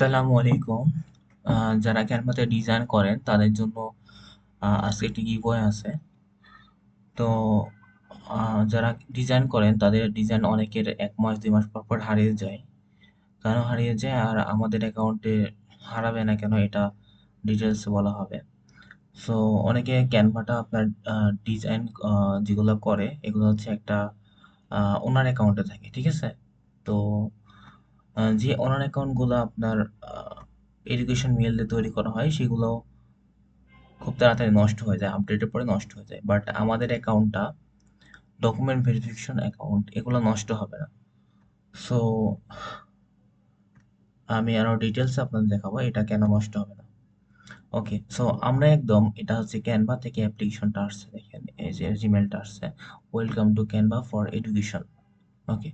আসসালামু আলাইকুম। যারা ক্যানভাতে ডিজাইন করেন, তাদের জন্য আজকে একটি গিভওয়ে আছে। তো যারা ডিজাইন করেন, তাদের ডিজাইন অনেকের এক মাস, দুই মাস পর পর হারিয়ে যায়। কেন হারিয়ে যায়? আর আমাদের অ্যাকাউন্টে হারাবে না কেন? এটা ডিটেলস বলা হবে। সো অনেকে ক্যানভাটা আপনার ডিজাইন যেগুলো করে, এগুলো হচ্ছে একটা ওনার অ্যাকাউন্টে থাকে, ঠিক আছে? তো যে ওনার অ্যাকাউন্টগুলো আপনার এডুকেশন মেল দিয়ে তৈরি করা হয়, সেগুলো খুব তাড়াতাড়ি নষ্ট হয়ে যায় আপডেটের পরে নষ্ট হয়ে যায়। বাট আমাদের অ্যাকাউন্টটা ডকুমেন্ট ভেরিফিকেশন অ্যাকাউন্ট এগুলো নষ্ট হবে না। সো আমি আরও ডিটেলস আপনাদের দেখাবো, এটা কেন নষ্ট হবে না। ওকে সো আমরা একদম, এটা হচ্ছে ক্যানভা থেকে অ্যাপ্লিকেশনটা আসছে, দেখেন, এই যে জিমেলটা আসছে। Welcome to Canva for education okay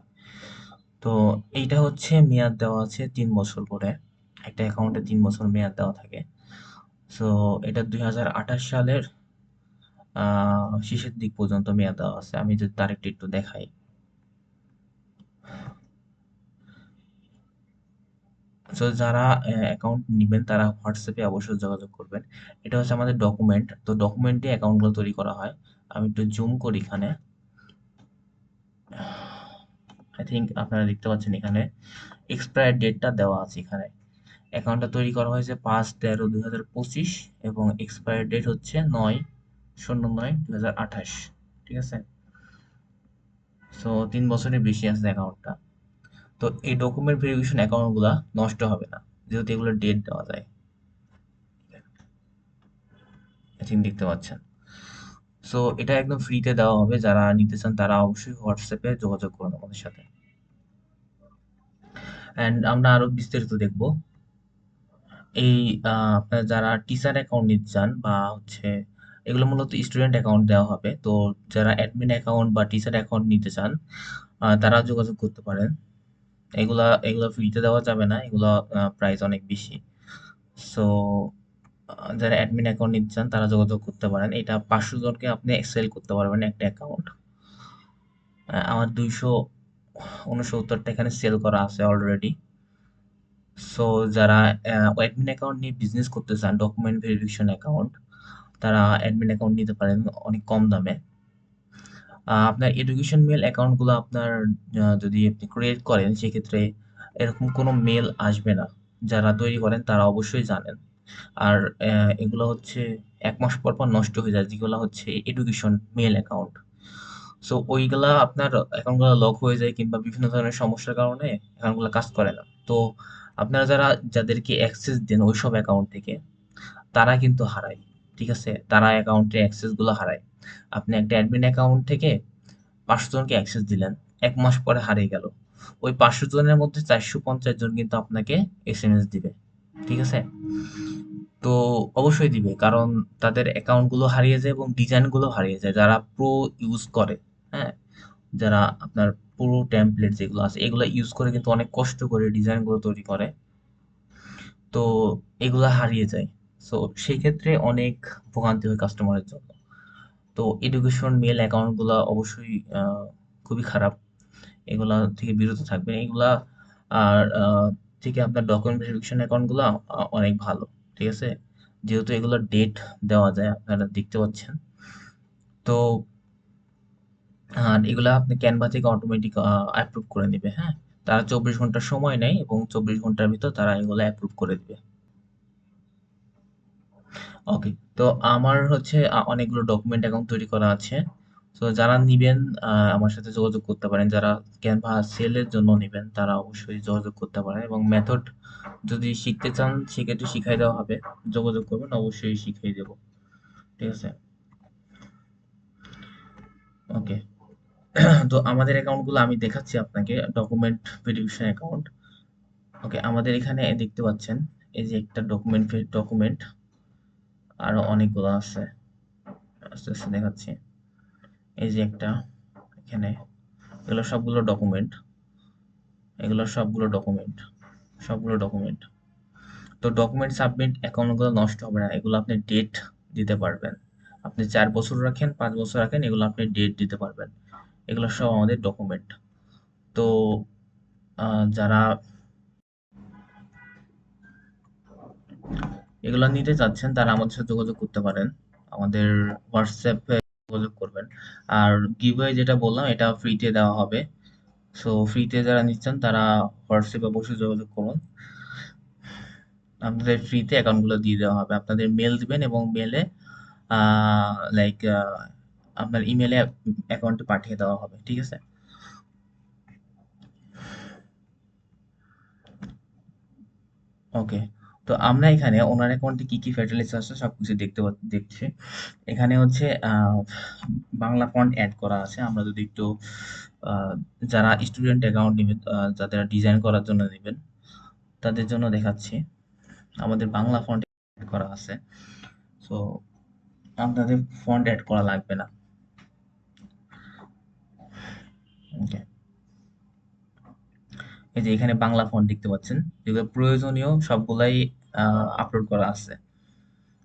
তো এইটা হচ্ছে মেয়াদ দেওয়া আছে তিন বছর করে। একটা অ্যাকাউন্টে তিন বছর মেয়াদ দেওয়া থাকে। সো এটা দুই হাজার আঠাশ সালের শেষের দিক পর্যন্ত মেয়াদ দেওয়া আছে। আমি যদি তারিখটা একটু দেখাই। সো যারা অ্যাকাউন্ট নেবেন, তারা হোয়াটসঅ্যাপে অবশ্যই যোগাযোগ করবেন। এটা হচ্ছে আমাদের ডকুমেন্ট তো ডকুমেন্টে অ্যাকাউন্টগুলো তৈরি করা হয়। আমি একটু জুম করি এখানে। আই থিঙ্ক আপনারা দেখতে পাচ্ছেন এখানে এক্সপায়ার ডেটটা দেওয়া আছে এখানে। অ্যাকাউন্টটা তৈরি করা হয়েছে পাঁচ তেরো দুই হাজার পঁচিশ এবং এক্সপায়ার ডেট হচ্ছে নয় শূন্য নয় দুই হাজার আঠাশ। ঠিক আছে? সো তিন বছরের বেশি আছে অ্যাকাউন্টটা তো এই ডকুমেন্ট ভেরিফিকেশন অ্যাকাউন্টগুলো নষ্ট হবে না, যেহেতু এগুলো ডেট দেওয়া যায়। থিঙ্ক দেখতে পাচ্ছেন। সো এটা একদম ফ্রিতে দেওয়া হবে। যারা নিতে চান, তারা অবশ্যই হোয়াটসঅ্যাপে যোগাযোগ করুন আমাদের সাথে। অ্যান্ড আমরা আরও বিস্তারিত দেখব। এই আপনার যারা টিচার অ্যাকাউন্ট নিতে চান বা হচ্ছে, এগুলো মূলত স্টুডেন্ট অ্যাকাউন্ট দেওয়া হবে। তো যারা অ্যাডমিন অ্যাকাউন্ট বা টিচার অ্যাকাউন্ট নিতে চান তারা যোগাযোগ করতে পারেন। এগুলা, এগুলো ফ্রিতে দেওয়া যাবে না। এগুলো প্রাইস অনেক বেশি। সো যারা অ্যাডমিন অ্যাকাউন্ট নিতে চান, তারা যোগাযোগ করতে পারেন। এটা পাঁচশো জনকে আপনি সেল করতে পারবেন একটা অ্যাকাউন্ট আমার দুইশো উনসত্তরটা এখানে সেল করা আছে অলরেডি সো যারা অ্যাডমিন অ্যাকাউন্ট নিয়ে বিজনেস করতে চান ডকুমেন্ট ভেরিফিকেশন অ্যাকাউন্ট তারা অ্যাডমিন অ্যাকাউন্ট নিতে পারেন অনেক কম দামে। আপনার এডুকেশন মেল অ্যাকাউন্টগুলো আপনার যদি আপনি ক্রিয়েট করেন, সেক্ষেত্রে এরকম কোনো মেল আসবে না। যারা তৈরি করেন, তারা অবশ্যই জানেন। আর এগুলো হচ্ছে এক মাস পর পর নষ্ট হয়ে যায়, যেগুলো হচ্ছে এডুকেশন মেল অ্যাকাউন্ট সো ওইগুলা আপনার অ্যাকাউন্টগুলো লক হয়ে যায় কিংবা বিভিন্ন ধরনের সমস্যার কারণে অ্যাকাউন্টগুলো কাজ করে না। তো, আপনারা যারা, যাদেরকে অ্যাক্সেস দেন ওইসব অ্যাকাউন্ট থেকে, তারা কিন্তু হারায়, ঠিক আছে? তারা অ্যাকাউন্টে অ্যাক্সেসগুলো হারায়। আপনি একটা অ্যাডমিন অ্যাকাউন্ট থেকে পাঁচশো জনকে অ্যাক্সেস দিলেন, এক মাস পরে হারিয়ে গেল। ওই পাঁচশো জনের মধ্যে চারশো পঞ্চাশ জন কিন্তু আপনাকে এস এম এস দিবে, ঠিক আছে? তো অবশ্যই দিবে, কারণ তাদের অ্যাকাউন্টগুলো হারিয়ে যায় এবং ডিজাইনগুলো হারিয়ে যায়। যারা প্রো ইউজ করে হ্যাঁ? যারা আপনার পুরো টেমপ্লেট যেগুলো আছে, এগুলো ইউজ করে কিন্তু অনেক কষ্ট করে ডিজাইনগুলো তৈরি করে। তো এগুলো হারিয়ে যায়। সো সেই ক্ষেত্রে অনেক ভোগান্তি হয় কাস্টমারের জন্য। তো এডুকেশন মেল অ্যাকাউন্টগুলো অবশ্যই খুবই খারাপ। এগুলা থেকে বিরত থাকবেন। এগুলা আর থেকে আপনার ডকুমেন্ট ভেরিফিকেশন অ্যাকাউন্টগুলো অনেক ভালো। ঠিক আছে? যেহেতু এগুলো ডেট দেওয়া যায়, আপনারা দেখতে পাচ্ছেন। তো, আর এগুলো আপনি ক্যানভা থেকে অটোমেটিক অ্যাপ্রুভ করে নেবে হ্যাঁ? তারা চব্বিশ ঘণ্টার সময় নেয় এবং চব্বিশ ঘণ্টার ভিতর তারা এগুলো অ্যাপ্রুভ করে দিবে। ওকে তো আমার হচ্ছে অনেকগুলো ডকুমেন্ট অ্যাকাউন্ট তৈরি করা আছে। তো যারা নিবেন আমার সাথে যোগাযোগ করতে পারেন, যারা ক্যানভা সেলের জন্য নেবেন, তারা অবশ্যই যোগাযোগ করতে পারেন এবং মেথড যদি শিখতে চান, সেক্ষেত্রে শিখাই দেওয়া হবে। যোগাযোগ করবেন, অবশ্যই শিখিয়ে দেবো। ঠিক আছে? ওকে তো আমাদের অ্যাকাউন্টগুলো আমি দেখাচ্ছি আপনাকে ডকুমেন্ট ভেরিফিকেশন অ্যাকাউন্ট ওকে আমাদের এখানে দেখতে পাচ্ছেন, এই যে একটা ডকুমেন্ট ডকুমেন্ট আরও অনেকগুলো আছে। আস্তে আস্তে দেখাচ্ছি। এই যে একটা, এখানে, এগুলো সবগুলো ডকুমেন্ট এগুলো সবগুলো ডকুমেন্ট সবগুলো ডকুমেন্ট তো ডকুমেন্ট সাবমিট অ্যাকাউন্টগুলো নষ্ট হবে না, এগুলো আপনি ডেট দিতে পারবেন। আপনি চার বছর রাখেন, পাঁচ বছর রাখেন, এগুলো আপনি ডেট দিতে পারবেন। এগুলো সব আমাদের ডকুমেন্ট তো যারা এগুলো নিতে চাচ্ছেন, তারা আমাদের সাথে যোগাযোগ করতে পারেন। আমাদের হোয়াটসঅ্যাপে যোগাযোগ করবেন। আর গিভওয়ে যেটা বললাম, এটা ফ্রিতে দেওয়া হবে। সো ফ্রিতে যারা নিচ্ছেন, তারা হোয়াটসঅ্যাপে অবশ্যই যোগাযোগ করুন। আপনাদের ফ্রিতে অ্যাকাউন্টগুলো দিয়ে দেওয়া হবে। আপনাদের মেল দিবেন এবং মেলে লাইক আপনার ইমেলে অ্যাকাউন্টে পাঠিয়ে দেওয়া হবে। ঠিক আছে? ওকে তো আমরা এখানে ওনার অ্যাকাউন্টে কি কি ফ্যাটালিটি আছে সবকিছু দেখতে পা- দেখছি। এখানে হচ্ছে বাংলা ফন্ট অ্যাড করা আছে। আমরা যদি একটু যারা স্টুডেন্ট অ্যাকাউন্ট নেবেন যাদের ডিজাইন করার জন্য নেবেন, তাদের জন্য দেখাচ্ছি। আমাদের বাংলা ফন্ট অ্যাড করা আছে। সো আপনাদের ফন্ট অ্যাড করা লাগবে না। ওকে এই যে এখানে বাংলা ফন্ট দেখতে পাচ্ছেন। যেগুলো প্রয়োজনীয় সবগুলাই আপলোড করা আছে।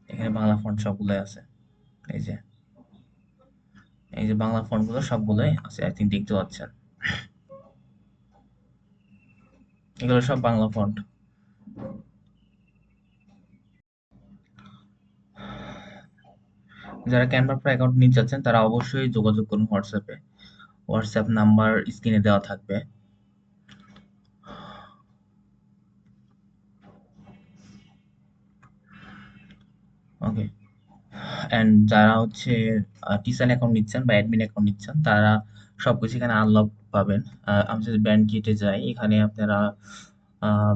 এখানে বাংলা ফন্ট সবগুলাই আছে। এই যে এই যে বাংলা ফন্টগুলো সবগুলোই আছে, আই থিঙ্ক দেখতে পাচ্ছেন। এগুলো সব বাংলা ফন্ট যারা ক্যানভা প্রো অ্যাকাউন্ট নিতে চাচ্ছেন, তারা অবশ্যই যোগাযোগ করুন হোয়াটসঅ্যাপে হোয়াটসঅ্যাপ নাম্বার স্ক্রিনে দেওয়া থাকবে ওকে অ্যান্ড যারা হচ্ছে টিচার অ্যাকাউন্ট নিচ্ছেন বা অ্যাডমিন অ্যাকাউন্ট নিচ্ছেন, তারা সবকিছু এখানে আনলক পাবেন। আমি যদি ব্যান্ড কিটে যাই, এখানে আপনারা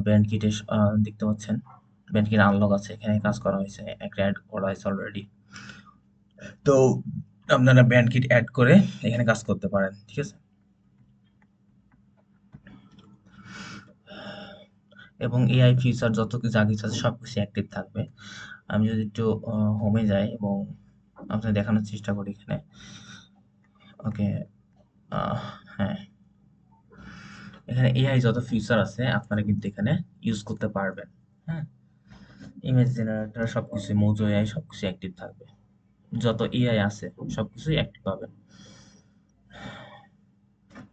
ব্যান্ড কিটে দেখতে পাচ্ছেন ব্যান্ড কিট আনলক আছে। এখানে কাজ করা হয়েছে, একটা অ্যাড করা হয়েছে অলরেডি তো আপনারা ব্যান্ড কিট অ্যাড করে এখানে কাজ করতে পারেন, ঠিক আছে? এবং এআই ফিচার যত কিছু যা কিছু আছে সব কিছু অ্যাক্টিভ থাকবে। আমি যদি একটু হোমে যাই এবং আপনাদের দেখানোর চেষ্টা করি এখানে। ওকে হ্যাঁ। এখানে এআই যত ফিচার আছে, আপনারা কিন্তু এখানে ইউজ করতে পারবেন হ্যাঁ? ইমেজ জেনারেটর সবকিছু মোজো এআই সবকিছু অ্যাক্টিভ থাকবে। যত এআই আছে, সবকিছুই অ্যাক্টিভ পাবেন।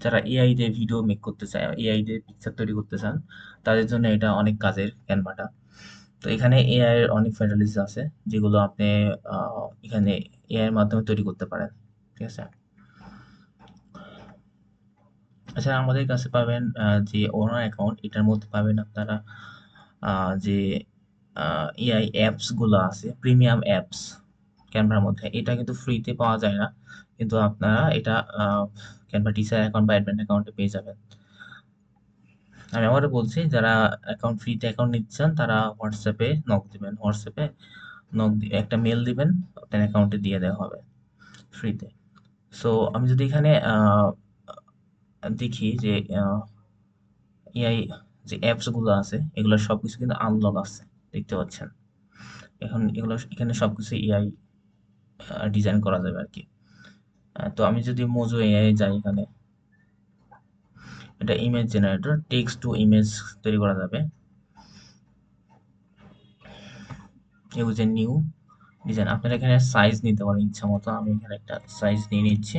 যারা এআই দিয়ে ভিডিও মেক করতে চায় এআই দিয়ে পিকচার তৈরি করতে চান, তাদের জন্য এটা অনেক কাজের ক্যানভাটা তো এখানে এআই এর অনেক ফ্যাটালিটিস আছে, যেগুলো আপনি এখানে এআই এর মাধ্যমে তৈরি করতে পারেন, ঠিক আছে? আচ্ছা আমাদের কাছে পাবেন যে ওনার অ্যাকাউন্ট এটার মধ্যে পাবেন আপনারা যে এআই অ্যাপসগুলো আছে প্রিমিয়াম অ্যাপস ক্যানভার মধ্যে। এটা কিন্তু ফ্রিতে পাওয়া যায় না, কিন্তু আপনারা এটা ক্যানভা টিচার অ্যাকাউন্ট বা অ্যাডমিন অ্যাকাউন্টে পেয়ে যাবেন। আমি আবারও বলছি, যারা অ্যাকাউন্ট ফ্রিতে অ্যাকাউন্ট নিচ্ছেন তারা হোয়াটসঅ্যাপে নক দিবেন হোয়াটসঅ্যাপে নক একটা মেল দিবেন, আপনার অ্যাকাউন্টে দিয়ে দেওয়া হবে ফ্রিতে সো আমি যদি এখানে দেখি যে এআই যে অ্যাপসগুলো আছে, এগুলো সব কিছু কিন্তু আনলক আছে, দেখতে পাচ্ছেন? এখন এগুলো, এখানে সব কিছু এআই ডিজাইন করা যাবে আর কি। তো আমি যদি মোজো এআই যাই এখানে এটা image generator text to image তৈরি করা যাবে। ইউজ এ নিউ ডিজাইন আপনারা এখানে সাইজ নিতে পারেন ইচ্ছা মতো। আমি এখানে একটা সাইজ নিয়ে নিচ্ছি।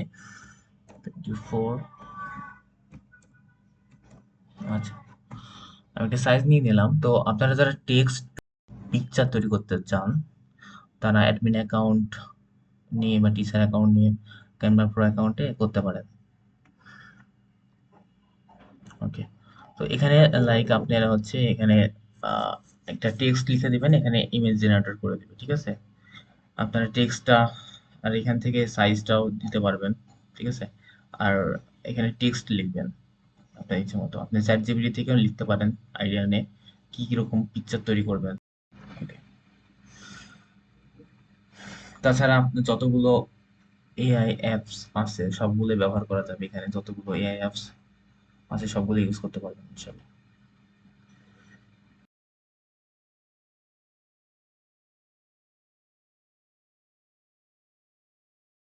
টোয়েন্টি ফোর আচ্ছা। আমি একটা সাইজ নিয়ে নিলাম। তো আপনারা যারা টেক্সট পিকচার তৈরি করতে চান, তারা অ্যাডমিন অ্যাকাউন্ট নিয়ে বা টিচার অ্যাকাউন্ট নিয়ে ক্যানভা প্রো অ্যাকাউন্টে করতে পারেন ওকে তো এখানে লাইক আপনারা হচ্ছে এখানে একটা টেক্সট লিখে দিবেন, এখানে ইমেজ জেনারেটর করে দিবে ঠিক আছে? আপনারা টেক্সটটা আর এখান থেকে সাইজটাও দিতে পারবেন, ঠিক আছে? আর এখানে টেক্সট লিখবেন, আপনার ইচ্ছে মতো। আপনি চ্যাট জিপিটি থেকেও লিখতে পারেন আইডিয়া নিয়ে, কি কীরকম পিকচার তৈরি করবেন তাছাড়া আপনি যতগুলো এআই অ্যাপস আছে সবগুলো ব্যবহার করা যাবে এখানে, যতগুলো এআই অ্যাপস আছে সবগুলো ইউজ করতে পারবেন ইনশাল্লাহ